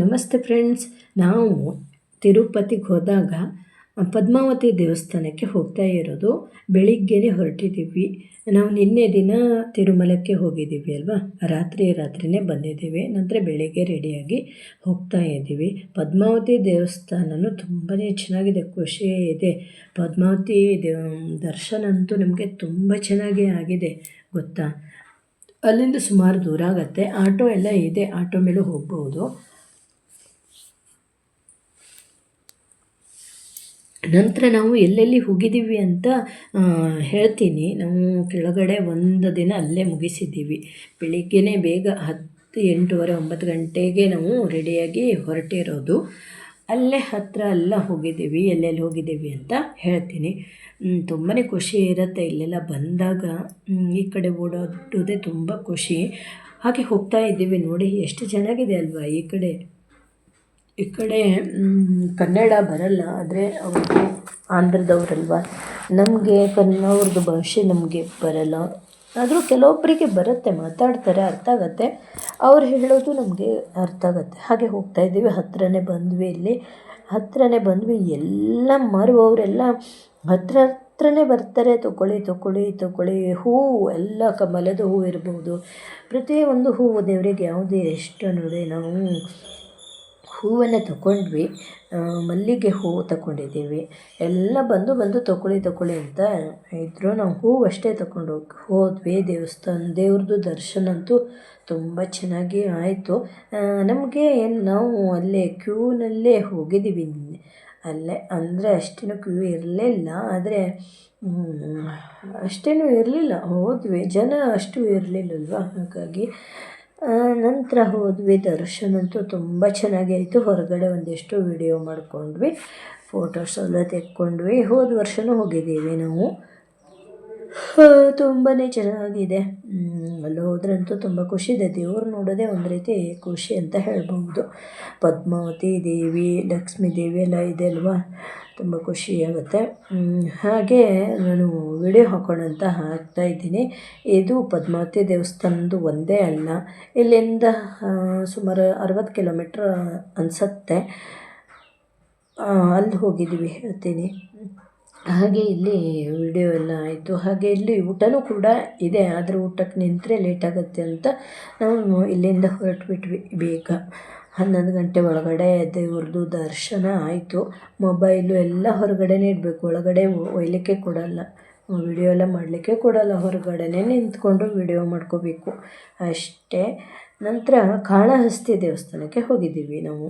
ನಮಸ್ತೆ ಫ್ರೆಂಡ್ಸ್. ನಾವು ತಿರುಪತಿಗೆ ಹೋದಾಗ ಪದ್ಮಾವತಿ ದೇವಸ್ಥಾನಕ್ಕೆ ಹೋಗ್ತಾ ಇರೋದು. ಬೆಳಿಗ್ಗೆನೇ ಹೊರಟಿದ್ದೀವಿ ನಾವು ನಿನ್ನೆ ದಿನ ತಿರುಮಲಕ್ಕೆ ಹೋಗಿದ್ದೀವಿ ಅಲ್ವಾ? ರಾತ್ರಿ ರಾತ್ರಿನೇ ಬಂದಿದ್ದೀವಿ ನಂತರ ಬೆಳಿಗ್ಗೆ ರೆಡಿಯಾಗಿ ಹೋಗ್ತಾ ಇದ್ದೀವಿ. ಪದ್ಮಾವತಿ ದೇವಸ್ಥಾನನೂ ತುಂಬಾ ಚೆನ್ನಾಗಿದೆ. ಖುಷಿ ಇದೆ. ಪದ್ಮಾವತಿ ದೇವ, ದರ್ಶನ ಅಂತೂ ನಮಗೆ ತುಂಬ ಚೆನ್ನಾಗಿ ಆಗಿದೆ. ಗೊತ್ತಾ? ಅಲ್ಲಿಂದ ಸುಮಾರು ದೂರ ಆಗುತ್ತೆ. ಆಟೋ ಎಲ್ಲ ಇದೆ. ಆಟೋ ಮೇಲೂ ಹೋಗ್ಬೋದು. ನಂತರ ನಾವು ಎಲ್ಲೆಲ್ಲಿ ಹೋಗಿದ್ದೀವಿ ಅಂತ ಹೇಳ್ತೀನಿ. ನಾವು ಕೆಳಗಡೆ ಒಂದು ದಿನ ಅಲ್ಲೇ ಮುಗಿಸಿದ್ದೀವಿ. ಬೆಳಿಗ್ಗೆನೇ ಬೇಗ ಹತ್ತು, ಎಂಟೂವರೆ, ಒಂಬತ್ತು ಗಂಟೆಗೆ ನಾವು ರೆಡಿಯಾಗಿ ಹೊರಟಿರೋದು. ಅಲ್ಲೇ ಹತ್ತಿರ ಎಲ್ಲ ಹೋಗಿದ್ದೀವಿ, ಎಲ್ಲೆಲ್ಲಿ ಹೋಗಿದ್ದೀವಿ ಅಂತ ಹೇಳ್ತೀನಿ. ತುಂಬಾ ಖುಷಿ ಇರುತ್ತೆ ಇಲ್ಲೆಲ್ಲ ಬಂದಾಗ. ಈ ಕಡೆ ಓಡಾಡೋದೇ ತುಂಬ ಖುಷಿ. ಹಾಗೆ ಹೋಗ್ತಾ ಇದ್ದೀವಿ ನೋಡಿ, ಎಷ್ಟು ಚೆನ್ನಾಗಿದೆ ಅಲ್ವಾ ಈ ಕಡೆ. ಈ ಕಡೆ ಕನ್ನಡ ಬರಲ್ಲ, ಆದರೆ ಅವರು ಆಂಧ್ರದವ್ರಲ್ವ? ನಮಗೆ ಕನ್ನವ್ರದ್ದು ಭಾಷೆ ನಮಗೆ ಬರಲ್ಲ. ಆದರೂ ಕೆಲವೊಬ್ಬರಿಗೆ ಬರುತ್ತೆ, ಮಾತಾಡ್ತಾರೆ, ಅರ್ಥ ಆಗುತ್ತೆ. ಅವ್ರು ಹೇಳೋದು ನಮಗೆ ಅರ್ಥ ಆಗುತ್ತೆ. ಹಾಗೆ ಹೋಗ್ತಾ ಇದ್ದೀವಿ ಹತ್ತಿರನೇ ಬಂದ್ವಿ ಇಲ್ಲಿ. ಹತ್ತಿರನೇ ಬಂದ್ವಿ, ಎಲ್ಲ ಮಾರುವವರೆಲ್ಲ ಹತ್ರ ಹತ್ರನೇ ಬರ್ತಾರೆ, ತೊಗೊಳ್ಳಿ ತೊಗೊಳ್ಳಿ ತೊಗೊಳ್ಳಿ ಹೂವು ಎಲ್ಲ ಕಮಲದ ಹೂವು ಇರ್ಬೋದು. ಪ್ರತಿಯೊಂದು ಹೂವು ದೇವರಿಗೆ ಯಾವುದೇ ಎಷ್ಟು ನೋಡಿ ನಾವು ಹೂವನ್ನು ತಗೊಂಡ್ವಿ ಮಲ್ಲಿಗೆ ಹೂವು ತಗೊಂಡಿದ್ದೀವಿ ಎಲ್ಲ ಬಂದು ಬಂದು ತಗೊಳ್ಳಿ ತಗೊಳ್ಳಿ ಅಂತ ಇದ್ದರು ನಾವು ಹೂವು ಅಷ್ಟೇ ತಗೊಂಡು ಹೋದ್ವಿ. ದೇವಸ್ಥಾನ ದೇವ್ರದ್ದು ದರ್ಶನ ಅಂತೂ ತುಂಬ ಚೆನ್ನಾಗಿ ಆಯಿತು. ನಮಗೆ ಏನು, ನಾವು ಅಲ್ಲೇ ಕ್ಯೂನಲ್ಲೇ ಹೋಗಿದ್ದೀವಿ ಅಲ್ಲೇ, ಅಂದರೆ ಅಷ್ಟೇನು ಕ್ಯೂ ಇರಲಿಲ್ಲ, ಆದರೆ ಅಷ್ಟೇನೂ ಇರಲಿಲ್ಲ. ಹೋದ್ವಿ. ಜನ ಅಷ್ಟು ಇರಲಿಲ್ಲಲ್ವ? ಹಾಗಾಗಿ ನಂತರ ಹೋದ್ವಿ ದರ್ಶನ ಅಂತೂ ತುಂಬ ಚೆನ್ನಾಗಿ ಆಯಿತು. ಹೊರಗಡೆ ಒಂದಿಷ್ಟು ವಿಡಿಯೋ ಮಾಡಿಕೊಂಡ್ವಿ ಫೋಟೋಸ್ ಎಲ್ಲ ತೆಕ್ಕೊಂಡ್ವಿ. ಹೋದ ವರ್ಷವೂ ಹೋಗಿದ್ದೀವಿ ನಾವು. ತುಂಬಾ ಚೆನ್ನಾಗಿದೆ. ಅಲ್ಲಿ ಹೋದ್ರಂತೂ ತುಂಬ ಖುಷಿ ಇದೆ. ದೇವ್ರು ನೋಡೋದೆ ಒಂದು ರೀತಿ ಖುಷಿ ಅಂತ ಹೇಳ್ಬೋದು ಪದ್ಮಾವತಿ ದೇವಿ, ಲಕ್ಷ್ಮೀ ದೇವಿ ಎಲ್ಲ ಇದೆ ಅಲ್ವಾ? ತುಂಬ ಖುಷಿಯಾಗುತ್ತೆ ಹಾಗೆ ನಾನು ವಿಡಿಯೋ ಹಾಕೋಣ ಅಂತ ಹಾಕ್ತಾಯಿದ್ದೀನಿ ಇದು ಪದ್ಮಾವತಿ ದೇವಸ್ಥಾನದ್ದು ಒಂದೇ ಅಲ್ಲ. ಇಲ್ಲಿಂದ ಸುಮಾರು ಅರವತ್ತು ಕಿಲೋಮೀಟ್ರ್ ಅನಿಸತ್ತೆ. ಅಲ್ಲಿ ಹೋಗಿದ್ದೀವಿ, ಹೇಳ್ತೀನಿ. ಹಾಗೆ ಇಲ್ಲಿ ವಿಡಿಯೋ ಎಲ್ಲ ಆಯಿತು. ಹಾಗೆ ಇಲ್ಲಿ ಊಟನೂ ಕೂಡ ಇದೆ. ಆದರೆ ಊಟಕ್ಕೆ ನಿಂತರೆ ಲೇಟಾಗುತ್ತೆ ಅಂತ ನಾವು ಇಲ್ಲಿಂದ ಹೊರಟುಬಿಟ್ವಿ. ಬೇಗ ಹನ್ನೊಂದು ಗಂಟೆ ಒಳಗಡೆ ದೇವ್ರದ್ದು ದರ್ಶನ ಆಯಿತು. ಮೊಬೈಲು ಎಲ್ಲ ಹೊರಗಡೆನೇ ಇಡಬೇಕು. ಒಳಗಡೆ ಒಯ್ಯಲಿಕ್ಕೆ ಕೊಡಲ್ಲ. ವಿಡಿಯೋ ಎಲ್ಲ ಮಾಡಲಿಕ್ಕೆ ಕೊಡಲ್ಲ. ಹೊರಗಡೆನೇ ನಿಂತ್ಕೊಂಡು ವಿಡಿಯೋ ಮಾಡ್ಕೋಬೇಕು. ಅಷ್ಟೇ. ನಂತರ ಕಾಳಹಸ್ತಿ ದೇವಸ್ಥಾನಕ್ಕೆ ಹೋಗಿದ್ದೀವಿ ನಾವು.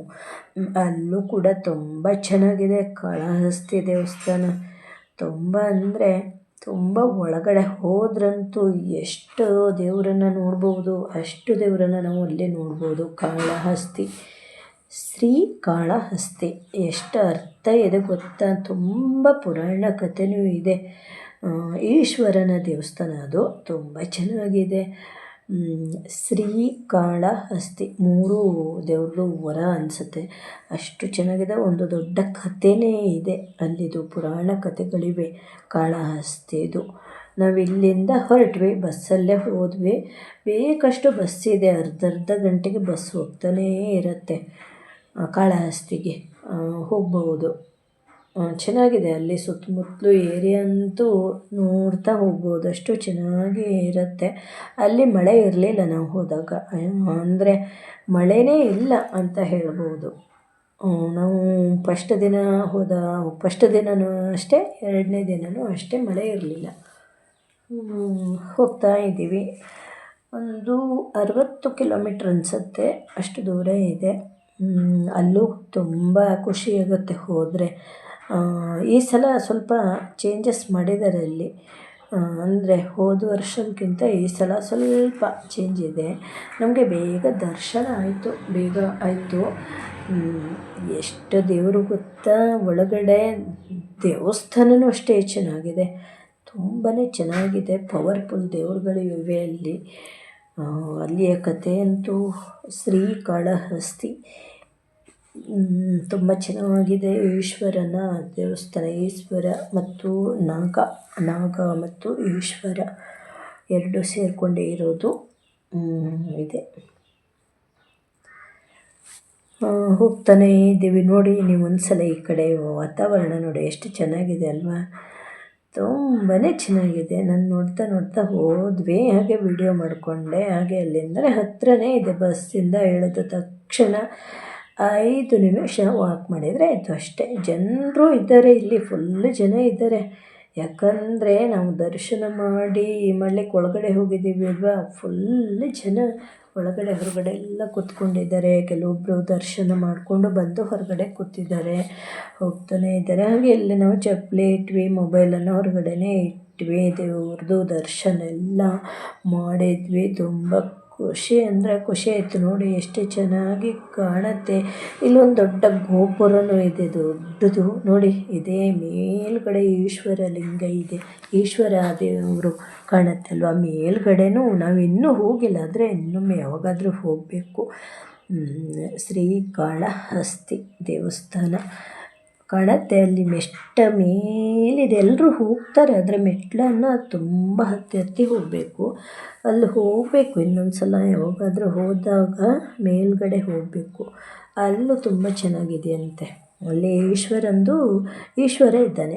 ಅಲ್ಲೂ ಕೂಡ ತುಂಬ ಚೆನ್ನಾಗಿದೆ ಕಾಳಹಸ್ತಿ ದೇವಸ್ಥಾನ. ತುಂಬ ಅಂದರೆ ತುಂಬ ಒಳಗಡೆ ಹೋದ್ರಂತೂ ಎಷ್ಟು ದೇವರನ್ನ ನೋಡ್ಬೋದು, ಅಷ್ಟು ದೇವರನ್ನ ನಾವು ಅಲ್ಲಿ ನೋಡ್ಬೋದು. ಕಾಳಹಸ್ತಿ, ಶ್ರೀ ಕಾಳಹಸ್ತಿ. ಎಷ್ಟು ಅರ್ಥ ಇದೆ ಗೊತ್ತಾ? ತುಂಬ ಪುರಾಣ ಕಥೆನೂ ಇದೆ. ಈಶ್ವರನ ದೇವಸ್ಥಾನ ಅದು ತುಂಬ ಚೆನ್ನಾಗಿದೆ. ಶ್ರೀಕಾಳಹಸ್ತಿ. ಮೂರು ದೇವ್ರದ್ದು ವರ ಅನಿಸುತ್ತೆ. ಅಷ್ಟು ಚೆನ್ನಾಗಿದೆ. ಒಂದು ದೊಡ್ಡ ಕಥೆನೇ ಇದೆ. ಅಲ್ಲಿದು ಪುರಾಣ ಕಥೆಗಳಿವೆ. ಕಾಳಹಸ್ತಿದು. ನಾವು ಇಲ್ಲಿಂದ ಹೊರಟ್ವಿ. ಬಸ್ಸಲ್ಲೇ ಹೋದ್ವಿ. ಬೇಕಷ್ಟು ಬಸ್ ಇದೆ. ಅರ್ಧ ಅರ್ಧ ಗಂಟೆಗೆ ಬಸ್ ಹೋಗ್ತಾನೇ ಇರುತ್ತೆ. ಕಾಳಹಸ್ತಿಗೆ ಹೋಗ್ಬೋದು. ಚೆನ್ನಾಗಿದೆ. ಅಲ್ಲಿ ಸುತ್ತಮುತ್ತಲು ಏರಿಯಾ ಅಂತೂ ನೋಡ್ತಾ ಹೋಗ್ಬೋದು. ಅಷ್ಟು ಚೆನ್ನಾಗಿ ಇರುತ್ತೆ. ಅಲ್ಲಿ ಮಳೆ ಇರಲಿಲ್ಲ ನಾವು ಹೋದಾಗ. ಅಂದರೆ ಮಳೆನೇ ಇಲ್ಲ ಅಂತ ಹೇಳ್ಬೋದು. ನಾವು ಫಸ್ಟ್ ದಿನ ಹೋದ ಫಸ್ಟ್ ದಿನವೂ ಅಷ್ಟೇ, ಎರಡನೇ ದಿನವೂ ಅಷ್ಟೇ ಮಳೆ ಇರಲಿಲ್ಲ. ಹೋಗ್ತಾ ಇದ್ದೀವಿ. ಒಂದು ಅರವತ್ತು ಕಿಲೋಮೀಟ್ರ್ ಅನಿಸುತ್ತೆ. ಅಷ್ಟು ದೂರ ಇದೆ. ಅಲ್ಲೂ ತುಂಬ ಖುಷಿಯಾಗುತ್ತೆ ಹೋದರೆ. ಈ ಸಲ ಸ್ವಲ್ಪ ಚೇಂಜಸ್ ಮಾಡಿದ್ದಾರೆ ಅಲ್ಲಿ. ಅಂದರೆ ಹೋದ ವರ್ಷಕ್ಕಿಂತ ಈ ಸಲ ಸ್ವಲ್ಪ ಚೇಂಜ್ ಇದೆ. ನಮಗೆ ಬೇಗ ದರ್ಶನ ಆಯಿತು, ಬೇಗ ಆಯಿತು. ಎಷ್ಟು ದೇವರು ಗೊತ್ತಾ, ಒಳಗಡೆ ದೇವಸ್ಥಾನವೂ ಅಷ್ಟೇ ಚೆನ್ನಾಗಿದೆ. ತುಂಬಾ ಚೆನ್ನಾಗಿದೆ ಪವರ್ಫುಲ್ ದೇವರುಗಳು ಇವೆ ಅಲ್ಲಿ. ಅಲ್ಲಿಯ ಕಥೆ ಅಂತೂ ಶ್ರೀಕಾಳಹಸ್ತಿ ತುಂಬ ಚೆನ್ನಾಗಿದೆ ಈಶ್ವರನ ದೇವಸ್ಥಾನ. ಈಶ್ವರ ಮತ್ತು ನಾಗ ನಾಗ ಮತ್ತು ಈಶ್ವರ ಎರಡು ಸೇರಿಕೊಂಡೇ ಇರೋದು ಇದೆ. ಹೋಗ್ತಾನೆ ಇದ್ದೀವಿ ನೋಡಿ, ನೀವು ಒಂದ್ಸಲ ಈ ಕಡೆ ವಾತಾವರಣ ನೋಡಿ, ಎಷ್ಟು ಚೆನ್ನಾಗಿದೆ ಅಲ್ವಾ? ತುಂಬಾ ಚೆನ್ನಾಗಿದೆ. ನಾನು ನೋಡ್ತಾ ನೋಡ್ತಾ ಹೋದ್ವಿ, ಹಾಗೆ ವಿಡಿಯೋ ಮಾಡಿಕೊಂಡೆ, ಹಾಗೆ ಅಲ್ಲಿಂದರೆ ಹತ್ತಿರನೇ ಇದೆ ಬಸ್ಸಿಂದ ಇಳಿದ ತಕ್ಷಣ ಐದು ನಿಮಿಷ ವಾಕ್ ಮಾಡಿದರೆ ಆಯಿತು ಅಷ್ಟೇ. ಜನರು ಇದ್ದಾರೆ ಇಲ್ಲಿ ಫುಲ್ ಜನ ಇದ್ದಾರೆ. ಯಾಕಂದರೆ ನಾವು ದರ್ಶನ ಮಾಡಿ ಮಾಡ್ಲಿಕ್ಕೆ ಒಳಗಡೆ ಹೋಗಿದ್ದೀವಿ ಅಲ್ವಾ? ಫುಲ್ ಜನ ಒಳಗಡೆ, ಹೊರಗಡೆ ಎಲ್ಲ ಕೂತ್ಕೊಂಡಿದ್ದಾರೆ. ಕೆಲವೊಬ್ಬರು ದರ್ಶನ ಮಾಡಿಕೊಂಡು ಬಂದು ಹೊರಗಡೆ ಕೂತಿದ್ದಾರೆ. ಹೋಗ್ತಾನೆ ಇದ್ದಾರೆ. ಹಾಗೆ ಇಲ್ಲಿ ನಾವು ಚಪ್ಪಲಿ ಇಟ್ವಿ ಮೊಬೈಲನ್ನು ಹೊರಗಡೆನೇ ಇಟ್ವಿ. ದೇವ್ರದ್ದು ದರ್ಶನ ಎಲ್ಲ ಮಾಡಿದ್ವಿ. ತುಂಬ ಖುಷಿ ಅಂದರೆ ಖುಷಿ ಆಯಿತು ನೋಡಿ, ಎಷ್ಟು ಚೆನ್ನಾಗಿ ಕಾಣುತ್ತೆ. ಇಲ್ಲೊಂದು ದೊಡ್ಡ ಗೋಪುರನೂ ಇದೆ, ದೊಡ್ಡದು. ನೋಡಿ, ಇದೇ ಮೇಲ್ಗಡೆ ಈಶ್ವರ ಲಿಂಗ ಇದೆ. ಈಶ್ವರ ದೇವರು ಕಾಣುತ್ತೆ ಅಲ್ವಾ ಮೇಲ್ಗಡೆನೂ ನಾವು ಇನ್ನೂ ಹೋಗಿಲ್ಲ, ಆದರೆ ಇನ್ನೊಮ್ಮೆ ಯಾವಾಗಾದರೂ ಹೋಗಬೇಕು. ಶ್ರೀಕಾಳಹಸ್ತಿ ದೇವಸ್ಥಾನ. ಕಾಣುತ್ತೆ ಅಲ್ಲಿ ಮೆಟ್ಟ ಮೇಲಿದೆ. ಎಲ್ಲರೂ ಹೋಗ್ತಾರೆ. ಅದರ ಮೆಟ್ಲನ್ನು ತುಂಬ ಹತ್ತಿ ಹತ್ತಿ ಹೋಗಬೇಕು. ಅಲ್ಲಿ ಹೋಗಬೇಕು. ಇನ್ನೊಂದು ಸಲ ಯಾವಾಗಾದರೂ ಹೋದಾಗ ಮೇಲ್ಗಡೆ ಹೋಗಬೇಕು. ಅಲ್ಲೂ ತುಂಬ ಚೆನ್ನಾಗಿದೆಯಂತೆ. ಅಲ್ಲಿ ಈಶ್ವರಂದು ಈಶ್ವರ ಇದ್ದಾನೆ.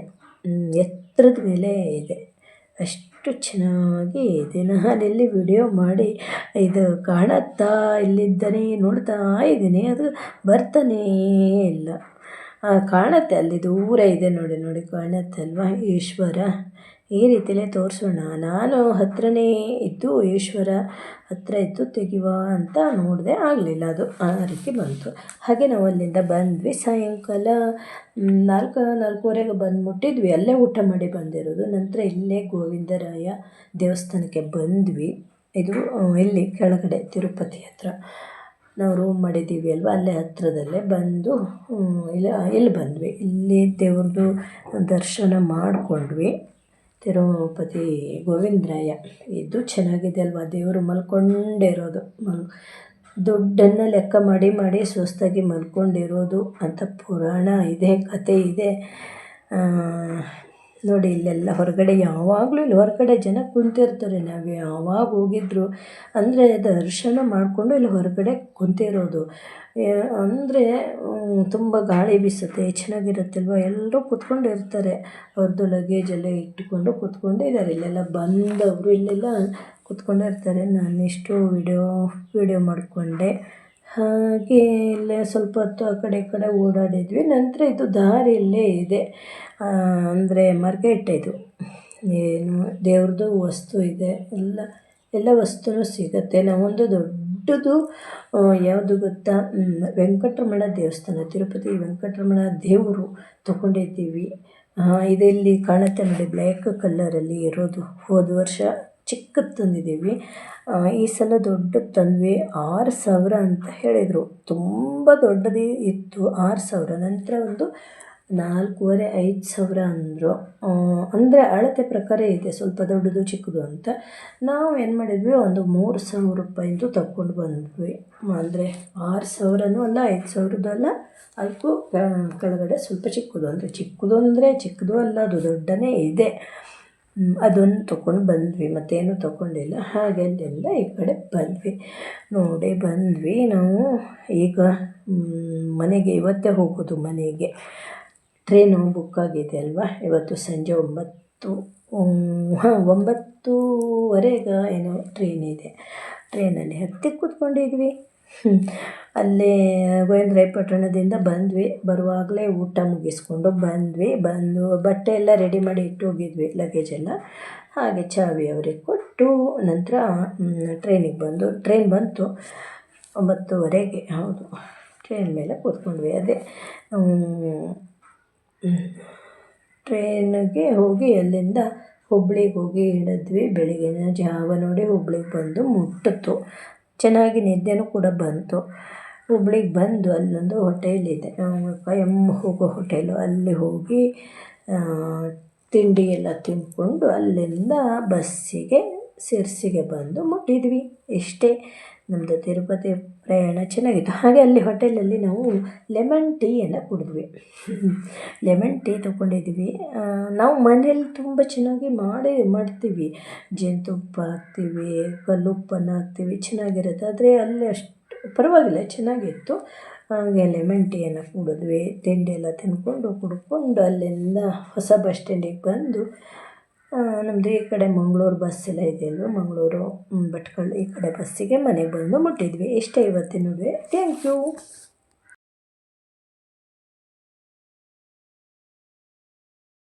ಎತ್ತರದ ಮೇಲೆ ಇದೆ. ಅಷ್ಟು ಚೆನ್ನಾಗಿ ಇದೆ. ನಾನೆಲ್ಲಿ ವಿಡಿಯೋ ಮಾಡಿ ಇದು ಕಾಣತ್ತಾ ಇಲ್ಲಿದ್ದಾನೆ, ನೋಡ್ತಾ ಇದ್ದೀನಿ. ಅದು ಬರ್ತಾನೇ ಇಲ್ಲ. ಕಾಣುತ್ತೆ, ಅಲ್ಲಿ ದೂರ ಇದೆ ನೋಡಿ ನೋಡಿ ಕಾಣುತ್ತೆ ಅಲ್ವಾ ಈಶ್ವರ? ಈ ರೀತಿಯಲ್ಲೇ ತೋರಿಸೋಣ. ನಾನು ಹತ್ರನೇ ಇದ್ದು ಈಶ್ವರ ಹತ್ತಿರ ಇದ್ದು ತೆಗೆಯುವ ಅಂತ ನೋಡಿದೆ ಆಗಲಿಲ್ಲ ಅದು. ಆ ರೀತಿ ಬಂತು. ಹಾಗೆ ನಾವು ಅಲ್ಲಿಂದ ಬಂದ್ವಿ. ಸಾಯಂಕಾಲ ನಾಲ್ಕು, ನಾಲ್ಕೂವರೆಗೆ ಬಂದುಬಿಟ್ಟಿದ್ವಿ. ಅಲ್ಲೇ ಊಟ ಮಾಡಿ ಬಂದಿರೋದು. ನಂತರ ಇಲ್ಲೇ ಗೋವಿಂದರಾಯ ದೇವಸ್ಥಾನಕ್ಕೆ ಬಂದ್ವಿ. ಇದು ಇಲ್ಲಿ ಕೆಳಗಡೆ ತಿರುಪತಿ ಹತ್ರ. ನಾವು ರೂಮ್ ಮಾಡಿದ್ದೀವಿ ಅಲ್ವಾ? ಅಲ್ಲೇ ಹತ್ತಿರದಲ್ಲೇ ಬಂದು ಇಲ್ಲಿ ಇಲ್ಲಿ ಬಂದ್ವಿ? ಇಲ್ಲಿ ದೇವ್ರದ್ದು ದರ್ಶನ ಮಾಡಿಕೊಂಡ್ವಿ. ತಿರುಪತಿ ಗೋವಿಂದರಾಯ. ಇದು ಚೆನ್ನಾಗಿದೆ ಅಲ್ವಾ? ದೇವರು ಮಲ್ಕೊಂಡಿರೋದು. ಮಲ್, ದುಡ್ಡನ್ನು ಲೆಕ್ಕ ಮಾಡಿ ಮಾಡಿ ಸುಸ್ತಾಗಿ ಮಲ್ಕೊಂಡಿರೋದು ಅಂತ ಪುರಾಣ ಇದೆ, ಕತೆ ಇದೆ. ನೋಡಿ, ಇಲ್ಲೆಲ್ಲ ಹೊರಗಡೆ ಯಾವಾಗಲೂ ಇಲ್ಲಿ ಹೊರಗಡೆ ಜನ ಕುಂತಿರ್ತಾರೆ. ನಾವು ಯಾವಾಗ ಹೋಗಿದ್ರು ಅಂದರೆ ದರ್ಶನ ಮಾಡಿಕೊಂಡು ಇಲ್ಲಿ ಹೊರಗಡೆ ಕುಂತಿರೋದು. ಅಂದರೆ ತುಂಬ ಗಾಳಿ ಬೀಸುತ್ತೆ, ಚೆನ್ನಾಗಿರುತ್ತಲ್ವ? ಎಲ್ಲರೂ ಕೂತ್ಕೊಂಡಿರ್ತಾರೆ ಅವ್ರದ್ದು ಲಗೇಜ್ ಎಲ್ಲ ಇಟ್ಟುಕೊಂಡು ಕೂತ್ಕೊಂಡಿದ್ದಾರೆ ಇಲ್ಲೆಲ್ಲ ಬಂದವರು ಇಲ್ಲೆಲ್ಲ ಕೂತ್ಕೊಂಡಿರ್ತಾರೆ ಎಷ್ಟು ವಿಡಿಯೋ ವಿಡಿಯೋ ಮಾಡಿಕೊಂಡೆ. ಹಾಗೆ ಇಲ್ಲೇ ಸ್ವಲ್ಪ ಹೊತ್ತು ಆ ಕಡೆ ಈ ಕಡೆ ಓಡಾಡಿದ್ವಿ. ನಂತರ ಇದು ದಾರಿಯಲ್ಲೇ ಇದೆ. ಅಂದರೆ ಮಾರ್ಕೆಟ್ ಇದು. ಏನು, ದೇವ್ರದ್ದು ವಸ್ತು ಇದೆ. ಎಲ್ಲ ಎಲ್ಲ ವಸ್ತುನೂ ಸಿಗುತ್ತೆ. ನಾವೊಂದು ದೊಡ್ಡದು ಯಾವುದು ಗೊತ್ತಾ? ವೆಂಕಟರಮಣ ದೇವಸ್ಥಾನ, ತಿರುಪತಿ ವೆಂಕಟರಮಣ ದೇವರು ತೊಗೊಂಡಿದ್ದೀವಿ. ಇದೆಲ್ಲಿ ಕಾಣುತ್ತೆ ನೋಡಿ, ಬ್ಲ್ಯಾಕ್ ಕಲ್ಲರಲ್ಲಿ ಇರೋದು ಹೋದ ವರ್ಷ. ಚಿಕ್ಕದು ತಂದಿದ್ದೀವಿ. ಈ ಸಲ ದೊಡ್ಡದು ತಂದ್ವಿ ಆರು ಸಾವಿರ ಅಂತ ಹೇಳಿದರು. ತುಂಬ ದೊಡ್ಡದೇ ಇತ್ತು ಆರು ಸಾವಿರ. ನಂತರ ಒಂದು ನಾಲ್ಕೂವರೆ, ಐದು ಸಾವಿರ ಅಂದರು. ಅಂದರೆ ಅಳತೆ ಪ್ರಕಾರ ಇದೆ, ಸ್ವಲ್ಪ ದೊಡ್ಡದು, ಚಿಕ್ಕದು ಅಂತ. ನಾವು ಏನು ಮಾಡಿದ್ವಿ, ಒಂದು ಮೂರು ಸಾವಿರ ರೂಪಾಯಿಂದು ತಗೊಂಡು ಬಂದ್ವಿ. ಅಂದರೆ ಆರು ಸಾವಿರನೂ ಅಲ್ಲ, ಐದು ಸಾವಿರದ ಅಲ್ಲ. ಅದಕ್ಕೂ ಕೆಳಗಡೆ ಸ್ವಲ್ಪ ಚಿಕ್ಕದು. ಅಂದರೆ ಚಿಕ್ಕದು ಅಂದರೆ ಚಿಕ್ಕದು ಅಲ್ಲ, ಅದು ದೊಡ್ಡನೇ ಇದೆ. ಅದೊಂದು ತೊಗೊಂಡು ಬಂದ್ವಿ, ಮತ್ತೇನು ತೊಗೊಂಡಿಲ್ಲ. ಹಾಗೆ ಅಲ್ಲಿಂದ ಈ ಕಡೆ ಬಂದ್ವಿ. ನೋಡಿ, ಬಂದ್ವಿ ನಾವು ಈಗ ಮನೆಗೆ ಇವತ್ತೇ ಹೋಗೋದು ಮನೆಗೆ. ಟ್ರೈನು ಬುಕ್ ಆಗಿದೆ ಅಲ್ವಾ? ಇವತ್ತು ಸಂಜೆ ಒಂಬತ್ತು ಹಾಂ ಒಂಬತ್ತೂವರೆಗೆ ಏನೋ ಟ್ರೈನ್ ಇದೆ. ಟ್ರೈನಲ್ಲಿ ಹತ್ತಿ ಕೂತ್ಕೊಂಡಿದ್ವಿ. ಅಲ್ಲೇ ಗೋವಿಂದರಾಯಪಟ್ಟಣದಿಂದ ಬಂದ್ವಿ. ಬರುವಾಗಲೇ ಊಟ ಮುಗಿಸ್ಕೊಂಡು ಬಂದ್ವಿ. ಬಂದು ಬಟ್ಟೆ ಎಲ್ಲ ರೆಡಿ ಮಾಡಿ ಇಟ್ಟು ಹೋಗಿದ್ವಿ ಲಗೇಜ್ ಎಲ್ಲ. ಹಾಗೆ ಚಾವಿ ಅವರಿಗೆ ಕೊಟ್ಟು ನಂತರ ಟ್ರೈನಿಗೆ ಬಂದು ಟ್ರೈನ್ ಬಂತು ಒಂಬತ್ತುವರೆಗೆ, ಹೌದು. ಟ್ರೈನ್ ಮೇಲೆ ಕೂತ್ಕೊಂಡ್ವಿ ಅದೇ. ಟ್ರೈನಿಗೆ ಹೋಗಿ ಅಲ್ಲಿಂದ ಹುಬ್ಳಿಗೆ ಹೋಗಿ ಇಳಿದ್ವಿ ಬೆಳಗಿನ ಜಾವ ನೋಡಿ ಹುಬ್ಳಿಗೆ ಬಂದು ಮುಟ್ಟಿತು. ಚೆನ್ನಾಗಿ ನಿದ್ದೆನೂ ಕೂಡ ಬಂತು. ಹುಬ್ಳಿಗೆ ಬಂದು ಅಲ್ಲೊಂದು ಹೋಟೆಲ್ ಇದೆ. ಎಂ ಹೋಗೋ ಹೋಟೆಲು ಅಲ್ಲಿ ಹೋಗಿ ತಿಂಡಿ ಎಲ್ಲ ತಿಂದ್ಕೊಂಡು ಅಲ್ಲಿಂದ ಬಸ್ಸಿಗೆ ಶಿರ್ಸಿಗೆ ಬಂದು ಮುಟ್ಟಿದ್ವಿ. ಇಷ್ಟೇ ನಮ್ಮದು ತಿರುಪತಿ ಪ್ರಯಾಣ ಚೆನ್ನಾಗಿತ್ತು. ಹಾಗೆ ಅಲ್ಲಿ ಹೋಟೆಲಲ್ಲಿ ನಾವು ಲೆಮನ್ ಟೀಯನ್ನು ಕುಡಿದ್ವಿ. Lemon tea ತೊಗೊಂಡಿದ್ವಿ. ನಾವು ಮನೇಲಿ ತುಂಬ ಚೆನ್ನಾಗಿ ಮಾಡಿ, ಮಾಡ್ತೀವಿ. ಜೇನುತುಪ್ಪ ಹಾಕ್ತೀವಿ, ಕಲ್ಲುಪ್ಪನ್ನು ಹಾಕ್ತೀವಿ, ಚೆನ್ನಾಗಿರುತ್ತೆ. ಆದರೆ ಅಲ್ಲಿ ಅಷ್ಟು ಪರವಾಗಿಲ್ಲ, ಚೆನ್ನಾಗಿತ್ತು. ಹಾಗೆ ಲೆಮನ್ ಟೀಯನ್ನು ಕುಡಿದ್ವಿ. ತಿಂಡಿ ಎಲ್ಲ ತಿಂದ್ಕೊಂಡು ಕುಡ್ಕೊಂಡು ಅಲ್ಲಿಂದ ಹೊಸ ಬಸ್ ಸ್ಟ್ಯಾಂಡಿಗೆ ಬಂದು ನಮ್ಮದು ಈ ಕಡೆ ಮಂಗಳೂರು ಬಸ್ ಎಲ್ಲ ಇದೆಯಲ್ವ ಮಂಗಳೂರು ಭಟ್ಕಳ ಈ ಕಡೆ ಬಸ್ಸಿಗೆ ಮನೆಗೆ ಬಂದು ಮುಟ್ಟಿದ್ವಿ. ಇಷ್ಟೇ ಇವತ್ತಿನ ವಿಡಿಯೋ ಥ್ಯಾಂಕ್ ಯು